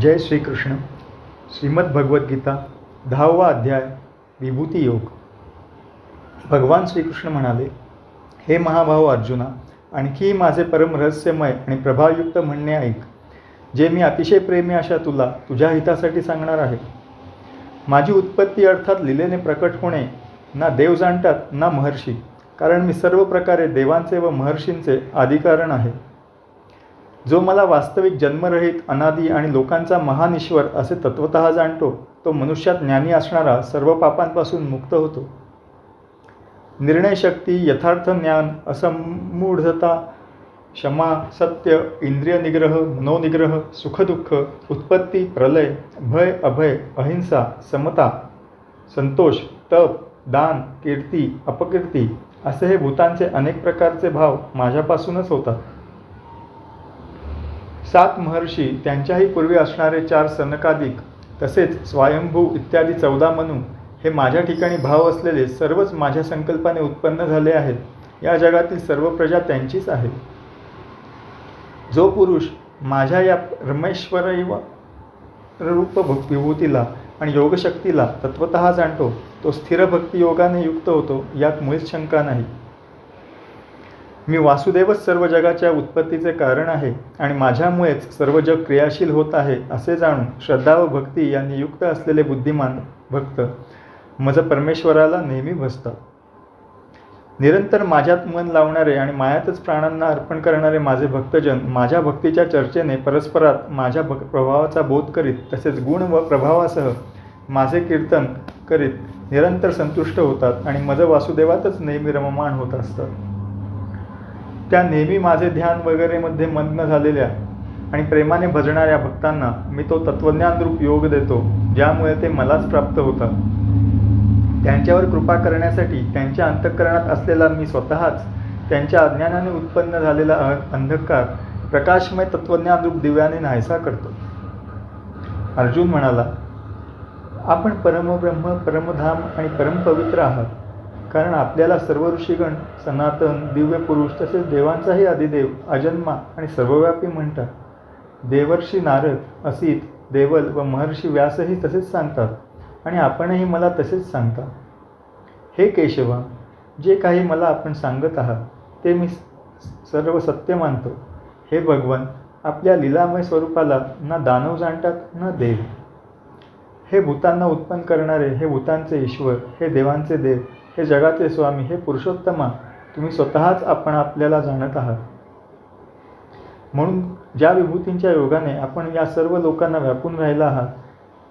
जय श्रीकृष्ण. श्रीमद्भगवद्गीता दहावा अध्याय विभूती योग. भगवान श्रीकृष्ण म्हणाले हे महाभाऊ अर्जुना आणखी माझे परम रहस्यमय आणि प्रभावयुक्त म्हणणे ऐक. जे मी अतिशय प्रेमी अशा तुला तुझ्या हितासाठी सांगणार आहे. माझी उत्पत्ती अर्थात लिलेने प्रकट होणे ना देव जाणतात ना महर्षी कारण मी सर्व प्रकारे देवांचे व महर्षींचे अधिकारण आहे. जो मला वास्तविक जन्मरहित अनादी आणि लोकांचा महान ईश्वर असे तत्वत जाणतो तो मनुष्यात ज्ञानी असणारा सर्व पापांपासून मुक्त होतो. निर्णयशक्ती यथार्थ ज्ञान असमूढता क्षमा सत्य इंद्रिय निग्रह मनोनिग्रह सुखदुःख उत्पत्ती प्रलय भय अभय अहिंसा समता संतोष तप दान कीर्ती अपकीर्ती असे हे भूतांचे अनेक प्रकारचे भाव माझ्यापासूनच होतात. सात महर्षी त्यांच्याही पूर्वी असणारे चार सनकादिक तसेच स्वयंभू इत्यादी चौदा मनू हे माझ्या ठिकाणी भाव असलेले सर्वच माझ्या संकल्पाने उत्पन्न झाले आहेत. या जगातील सर्व प्रजा त्यांचीच आहे जो पुरुष माझ्या या रमेश्वर रूप विभूतीला आणि योगशक्तीला तत्वत जाणतो तो स्थिर भक्तियोगाने युक्त होतो यात मुळीच शंका नाही. मी वासुदेवच सर्व जगाच्या उत्पत्तीचे कारण आहे आणि माझ्यामुळेच सर्व जग क्रियाशील होत आहे असे जाणून श्रद्धा व भक्ती यांनी युक्त असलेले बुद्धिमान भक्त मज परमेश्वराला नेहमी भसतात निरंतर माझ्यात मन लावणारे आणि मायातच प्राणांना अर्पण करणारे माझे भक्तजन माझ्या भक्तीच्या चर्चेने परस्परात माझ्या भक् प्रभावाचा बोध करीत तसेच गुण व प्रभावासह माझे कीर्तन करीत निरंतर संतुष्ट होतात आणि मज वासुदेवातच नेहमी रममाण होत असतात त्या नेहमी माझे ध्यान वगैरेमध्ये मग्न झालेल्या आणि प्रेमाने भजणाऱ्या भक्तांना मी तो तत्वज्ञानरूप योग देतो ज्यामुळे ते मलाच प्राप्त होतात. त्यांच्यावर कृपा करण्यासाठी त्यांच्या अंतःकरणात असलेला मी स्वतःच त्यांच्या अज्ञानाने उत्पन्न झालेला अंधकार प्रकाशमय तत्वज्ञानरूप दिव्याने नाहीसा करतो. अर्जुन म्हणाला आपण परमब्रह्म परमधाम आणि परमपवित्र आहात. कारण आपल्याला सर्व ऋषीगण सनातन दिव्य पुरुष तसेच देवांचाही आदिदेव अजन्मा आणि सर्वव्यापी म्हणतात. देवर्षी नारद असित देवल व महर्षी व्यासही तसेच सांगतात आणि आपणही मला तसेच सांगता. हे केशवा जे काही मला आपण सांगत आहात ते मी सर्व सत्य मानतो. हे भगवान आपल्या लीलामय स्वरूपाला ना दानव जाणतात ना देव. हे भूतांना उत्पन्न करणारे हे भूतांचे ईश्वर हे देवांचे देव हे जगाचे स्वामी हे पुरुषोत्तमा तुम्ही स्वतःच आपण आपल्याला जाणत आहात. म्हणून ज्या विभूतींच्या योगाने आपण या सर्व लोकांना व्यापून राहिला आहात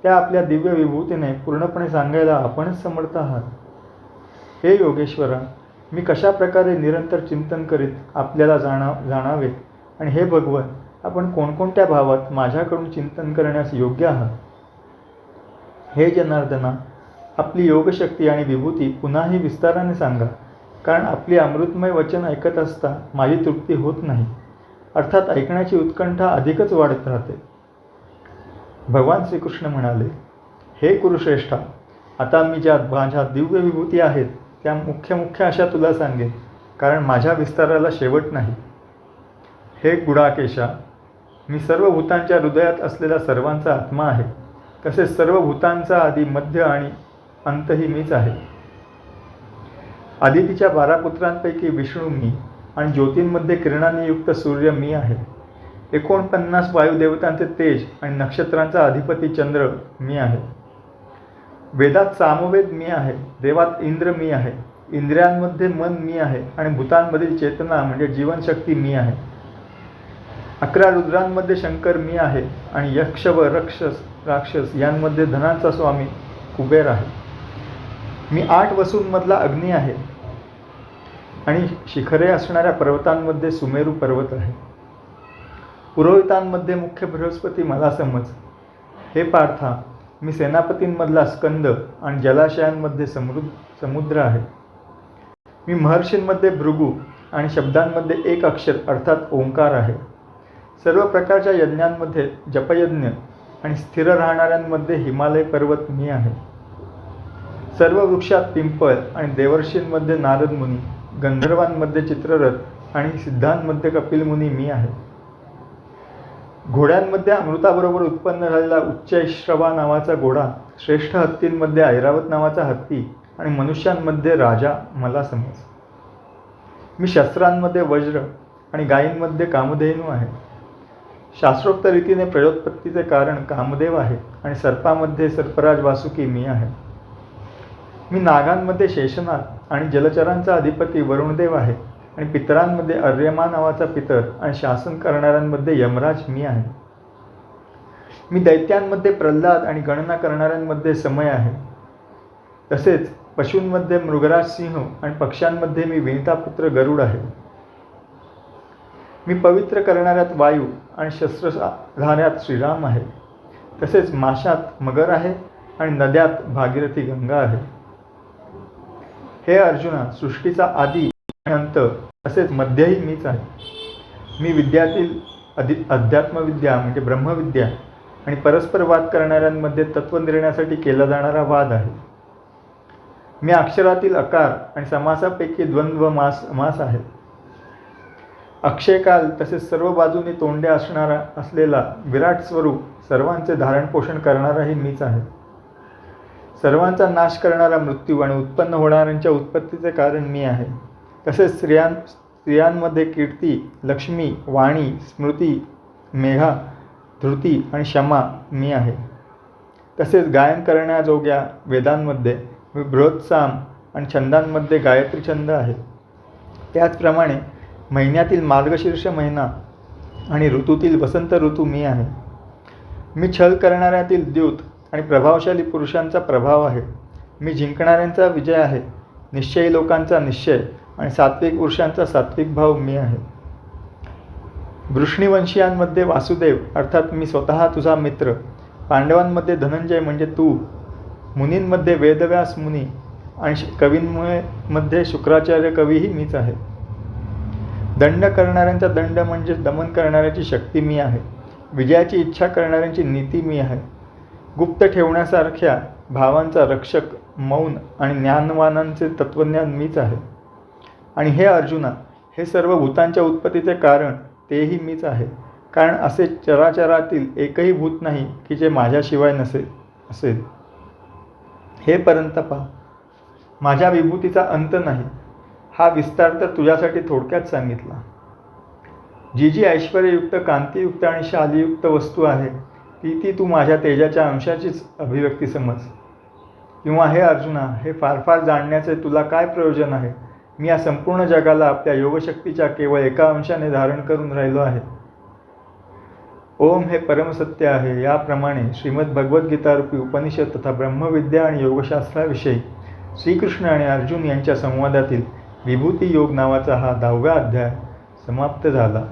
त्या आपल्या दिव्य विभूतीने पूर्णपणे सांगायला आपणच समर्थ आहात. हे योगेश्वरा मी कशा प्रकारे निरंतर चिंतन करीत आपल्याला जाणा जाणावे आणि हे भगवत आपण कोणकोणत्या भावात माझ्याकडून चिंतन करण्यास योग्य आहात? हे जनार्दना आपली योगशक्ती आणि विभूती पुन्हाही विस्ताराने सांगा कारण आपली अमृतमय वचन ऐकत असता माझी तृप्ती होत नाही. अर्थात ऐकण्याची उत्कंठा अधिकच वाढत राहते. भगवान श्रीकृष्ण म्हणाले हे कुरुश्रेष्ठा आता मी ज्या माझ्या दिव्य विभूती आहेत त्या मुख्य मुख्य अशा तुला सांगेन कारण माझ्या विस्ताराला शेवट नाही. हे गुडाकेशा मी सर्व भूतांच्या हृदयात असलेला सर्वांचा आत्मा आहे. तसेच सर्व भूतांचा आधी मध्य आणि अंतही मीच आहे. आदितीच्या बारा पुत्रांपैकी विष्णू मी आणि ज्योतींमध्ये किरणांनी युक्त सूर्य मी आहे. एकोणपन्नास वायुदेवतांचे तेज आणि नक्षत्रांचा अधिपती चंद्र मी आहे. वेदात सामवेद मी आहे देवात इंद्र मी आहे इंद्रियांमध्ये मन मी आहे आणि भूतांमधील चेतना म्हणजे जीवनशक्ती मी आहे. अकरा रुद्रांमध्ये शंकर मी आहे आणि यक्ष व रक्षस राक्षस यांमध्ये धनांचा स्वामी कुबेर आहे. मी आठ वसूंमधला अग्नी आहे. आणि शिखरे असणाऱ्या पर्वतांमध्ये सुमेरू पर्वत आहे. पुरोहितांमध्ये मुख्य बृहस्पती मला समज. हे पार्था मी सेनापतींमधला स्कंद आणि जलाशयांमध्ये समृद्ध समुद्र आहे. मी महर्षींमध्ये भृगू आणि शब्दांमध्ये एक अक्षर अर्थात ओंकार आहे. सर्व प्रकारच्या यज्ञांमध्ये जपयज्ञ आणि स्थिर राहणाऱ्यांमध्ये हिमालय पर्वत मी आहे. सर्व वृक्षात पिंपळ आणि देवर्षींमध्ये नारद मुनी गंधर्वांमध्ये चित्ररथ आणि सिद्धांमध्ये कपिल मुनी मी आहे. घोड्यांमध्ये अमृताबरोबर उत्पन्न झालेला उच्चैश्रवा नावाचा घोडा श्रेष्ठ हत्तींमध्ये ऐरावत नावाचा हत्ती आणि मनुष्यांमध्ये राजा मला समज. मी शस्त्रांमध्ये वज्र आणि गायींमध्ये कामधेनू आहे. शास्त्रोक्त रीतीने प्रयोत्पत्तीचे कारण कामदेव आहे आणि सर्पामध्ये सर्पराज वासुकी मी आहे. मी नागांमध्ये शेषनाग आणि जलचरांचा अधिपती वरुणदेव आहे आणि पितरांमध्ये अर्यमा नावाचा पितर आणि शासन करणाऱ्यांमध्ये यमराज मी आहे. मी दैत्यांमध्ये प्रल्हाद आणि गणना करणाऱ्यांमध्ये समय आहे. तसेच पशूंमध्ये मृगराज सिंह आणि पक्ष्यांमध्ये मी विनितापुत्र गरुड आहे. मी पवित्र करणाऱ्यात वायू आणि शस्त्रधाऱ्यात श्रीराम आहे. तसेच माशात मगर आहे आणि नद्यात भागीरथी गंगा आहे. हे अर्जुना सृष्टीचा आदी अंत तसेच मध्यही मीच आहे. मी विद्यातील अधि अध्यात्मविद्या म्हणजे ब्रह्मविद्या आणि परस्पर वाद करणाऱ्यांमध्ये तत्व निर्णयासाठी केला जाणारा वाद आहे. मी अक्षरातील अकार आणि समासापैकी द्वंद्व मास मास आहे. अक्षयकाल तसेच सर्व बाजूने तोंडे असणारा असलेला विराट स्वरूप सर्वांचे धारणपोषण करणाराही मीच आहे. सर्वांचा नाश करणारा मृत्यू आणि उत्पन्न होणाऱ्यांच्या उत्पत्तीचे कारण मी आहे. तसेच स्त्रियां स्त्रियांमध्ये कीर्ती लक्ष्मी वाणी स्मृती मेघा धृती आणि क्षमा मी आहे. तसेच गायन करण्याजोग्या वेदांमध्ये मी बृहत्साम आणि छंदांमध्ये गायत्री छंद आहे. त्याचप्रमाणे महिन्यातील मार्गशीर्ष महिना आणि ऋतूतील वसंत ऋतू मी आहे. मी छल करणाऱ्यातील द्यूत आणि प्रभावशाली पुरुषांचा प्रभाव आहे. मी जिंकणाऱ्यांचा विजय आहे. निश्चयी लोकांचा निश्चय आणि सात्विक पुरुषांचा सात्विक भाव मी आहे. वृष्णीवंशीयांमध्ये वासुदेव अर्थात मी स्वतः तुझा मित्र. पांडवांमध्ये धनंजय म्हणजे तू. मुनींमध्ये वेदव्यास मुनी आणि श- कवींमुळे मध्ये शुक्राचार्य कवीही मीच आहे. दंड करणाऱ्यांचा दंड म्हणजे दमन करणाऱ्याची शक्ती मी आहे. विजयाची इच्छा करणाऱ्यांची नीती मी आहे. गुप्त ठेवण्यासारख्या भावांचा रक्षक मौन आणि ज्ञानवानांचे तत्त्वज्ञान मीच आहे. आणि हे अर्जुना हे सर्व भूतांच्या उत्पत्तीचे कारण तेही मीच आहे. कारण असे चराचरातील एकही भूत नाही की जे माझ्याशिवाय नसेल असेल. हे परंतपा माझ्या विभूतीचा अंत नाही. हा विस्तार तर तुझ्यासाठी थोडक्यात सांगितला. जी जी ऐश्वर्ययुक्त कांतीयुक्त आणि शालीयुक्त वस्तू आहे ती ती तू माझ्या तेजाच्या अंशाचीच अभिव्यक्ती समज. किंवा हे अर्जुना हे फार फार जाणण्याचे तुला काय प्रयोजन आहे? मी या संपूर्ण जगाला आपल्या योगशक्तीच्या केवळ एका अंशाने धारण करून राहिलो आहे. ओम हे परमसत्य आहे. याप्रमाणे श्रीमद भगवद्गीतारूपी उपनिषद तथा ब्रह्मविद्या आणि योगशास्त्राविषयी श्रीकृष्ण आणि अर्जुन यांच्या संवादातील विभूती योग नावाचा हा दहाव्या अध्याय समाप्त झाला.